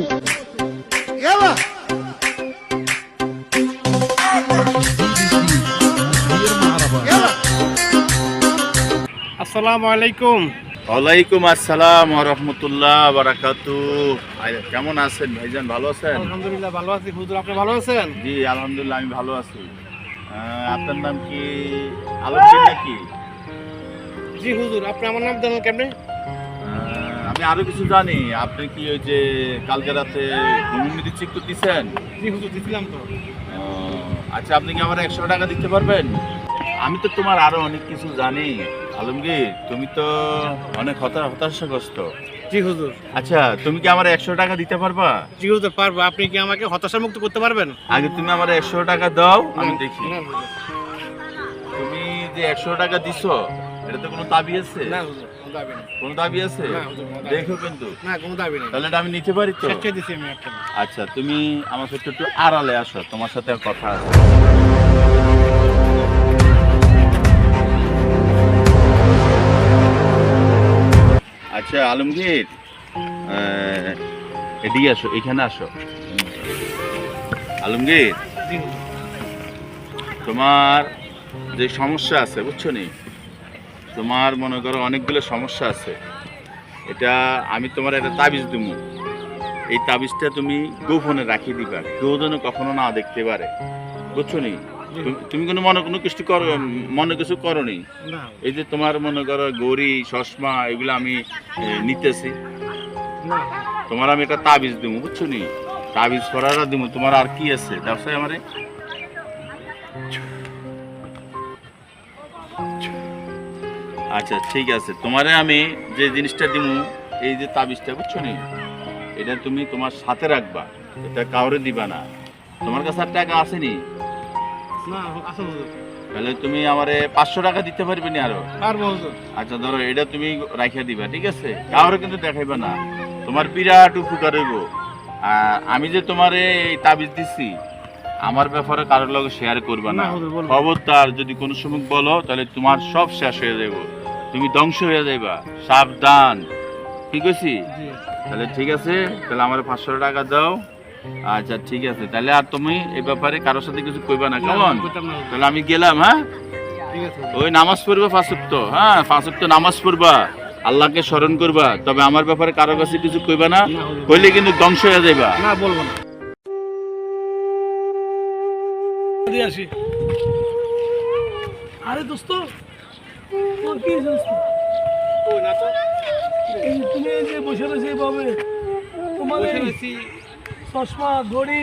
Yalla. আসসালামু আলাইকুম। ওয়ালাইকুম আসসালাম রহমতুল্লাহ বারাকাতু। কেমন আছেন? ভাইজান ভালো আছেন? আলহামদুলিল্লাহ ভালো আছি। হুজুর আপনি ভালো আছেন? জি আলহামদুলিল্লাহ আমি ভালো আছি। আপনার নাম কি? আলমগীর নাকি? জি হুজুর আপনি আমার নাম জানেন কেমনে? আমি আরও কিছু জানি। আপনি কি ওই যে কালকে রাতে ঘুমনিধি চেক তো দিচ্ছেন জি হুজুর দিছিলাম তো। আচ্ছা আপনি কি আমার একশো টাকা দিতে পারবেন? আমি তো তোমার আরও অনেক কিছু জানি। আলমগীর তুমি তো অনেক হতা হতাশাগ্রস্ত। জি হুজুর। আচ্ছা তুমি কি আমার একশো টাকা দিতে পারবা? জি হুজুর পারব। আপনি কি আমাকে হতাশা মুক্ত করতে পারবেন? আগে তুমি আমার একশো টাকা দাও আমি দেখি। তুমি যে একশো টাকা দিছো এটা তো কোনো দাবি আছে? না হুজুর। দাবি নেই। কোনো দাবি আছে? না, হুজুর, কোনো দাবি দেখো কিন্তু। না কোনো দাবি নেই। তাহলে আমি নিতে পারি তো? দিছি আমি একটা। আচ্ছা তুমি আমার সাথে একটু আড়ালে আসো তোমার সাথে কথা আছে। আচ্ছা আলমগীর এদিকে আসো এখানে আসো। আলমগীর তোমার যে সমস্যা আছে বুঝছ নি? তোমার মনে করো অনেকগুলো সমস্যা আছে। এটা আমি তোমার একটা তাবিজ দিব। এই তাবিজটা তুমি গোপনে রাখি দিবা। কেউ যেন কখনো না দেখতে পারে। বুঝছ নি? তুমি- কোনো মনে কোনো কিছু করো মনে কিছু করনি? না। এই যে তোমার মনে করো গড়ি চশমা এগুলো আমি নিতেছি। তোমার আমি একটা তাবিজ দিব বুঝছ নি? তাবিজ করার দিব। তোমার আর কি আছে? ব্যবসায় আমারে? আচ্ছা ঠিক আছে। তোমারে আমি যে জিনিসটা দিব এই যে তাবিজটা বুঝছ নি? এটা তুমি তোমার সাথে রাখবা। এটা কাউরে দিবা না। তোমার কাছে আর টাকা আসেনি না? তাহলে তুমি আমারে পাঁচশো টাকা দিতে পারবে না আরও? পারব আচ্ছা ধরো এটা তুমি রাখিয়া দিবা ঠিক আছে? কাউরে কিন্তু দেখাইবা না। তোমার বিরাট উপকার হইব। আর আমি যে তোমারে এই তাবিজ দিছি আমার ব্যাপারে কারোর লগে শেয়ার করবা না। খবরদার যদি কোনো সময় বলো তাহলে তোমার সব শেষ হয়ে যাইব। তুমি ধ্বংস হয়ে যাইবা। সাবধান। ঠিক আছে? তাহলে ঠিক আছে তাহলে আমার পাঁচশো টাকা দাও। আচ্ছা ঠিক আছে। তাহলে আর তুমি এই ব্যাপারে কারোর সাথে কিছু কইবা না কেমন। তাহলে আমি গেলাম হ্যাঁ? ঠিক আছে। হুজুর। ওই নামাজ পড়বা ফাঁসুক্ত হ্যাঁ? ফাঁসুক্ত নামাজ পড়বা। আল্লাহকে স্মরণ করবা। তবে আমার ব্যাপারে কারও কাছে কিছু কইবা না। কইলে কিন্তু ধ্বংস হয়ে যাইবা। না বলব না। আরে দোস্ত কি হয়েছে দোস্ত? ওই না তো এই যে তুমি যে বসে রয়েছে এইভাবে তোমার বসে এই রয়েছি। চশমা ঘড়ি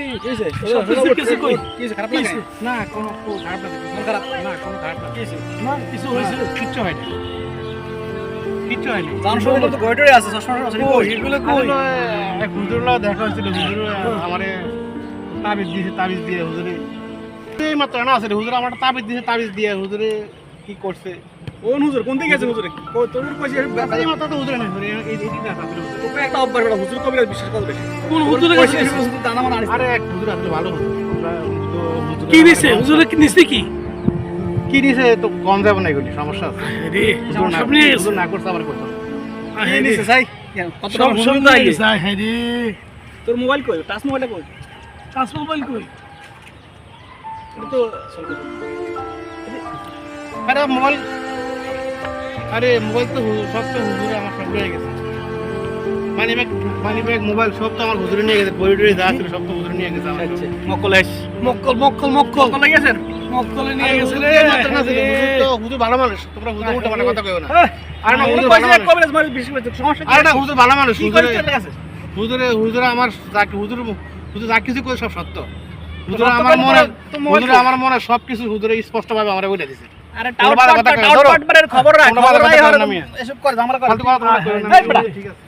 কিছু কিছু কই? না কোনো কোনো খারাপ লাগে কোনো খারাপ না কোনো খারাপ না কিছু হয়েছে? কিচ্ছু হয়নি। কিচ্ছু হয়নি। তো গয়টরে আছে চশমা এগুলো কই? এক হুজুরলা দেখা হয়েছিল হুজুর আমারে তাবিজ দিয়েছে তাবিজ দিয়ে হুজুরে। এই মাত্র না আছে হুজুর আমার তাবিজ দিয়েছে তাবিজ দিয়ে হুজুরে কি করছে? কোন হুজুর? কোন দিকে আছে হুজুর? তোর কইছি মাত্র তো হুজুরে না হুজুরে এই এই দিকে তাবিজ হুজুর। তোকে একটা অভ্যাস বড় হুজুর কবি বিশ্বাস করে কোন হুজুরে কইছি হুজুর দানা মানে আরে এক হুজুর আসলে ভালো হুজুর। আমরা তো হুজুরে- কি দিছে? হুজুরে কি নিছে কি? কি দিছে? তো কম যাবে না এগুলি সমস্যা আছে। রে না হুজুর আবার করতে। নিছে কত হুজুর নাই হ্যাঁ রে। তোর মোবাইল কই? টাচ মোবাইলটা কই? টাচ মোবাইল কই? তো আরে মোবাইল আরে মোবাইল তো সব তো হুজুরে আমার সব রয়ে গেছে। Money bag money bag mobile সব তো আমার হুজুরে নিয়ে গেছে। বই টই যা ছিল সব তো হুজুরে নিয়ে গেছে আমার আচ্ছা। মক্কল এস মক্কল মক্কল মক্কল। কত লাগিয়েছেন মক্কলে নিয়ে গেছে। রে মাত্র না ছিল, হুজুর তো হুজুর ভালো মানুষ। তোমরা হুজুর উল্টা পাল্টা কথা কইও না। আরে না হুজুর ভালো মানুষ। কবিরাজ মারি বেশি কইছে সমস্যা আরে না হুজুর ভালো মানুষ। হুজুরে হুজুরে হুজুরে আমার যা কি- হুজুর হুজুর যা কিছু করে সব সত্য। হুজুর আমার মনে হুজুরে আমার মনে সব কিছু হুজুরে স্পষ্ট ভাবে আমরা বলে দিছে। আরে টাউট পাট টাউট পাট খবর রাখ খবর রাখ। এসব কর ঝামেলা করে। ঠিক আছে।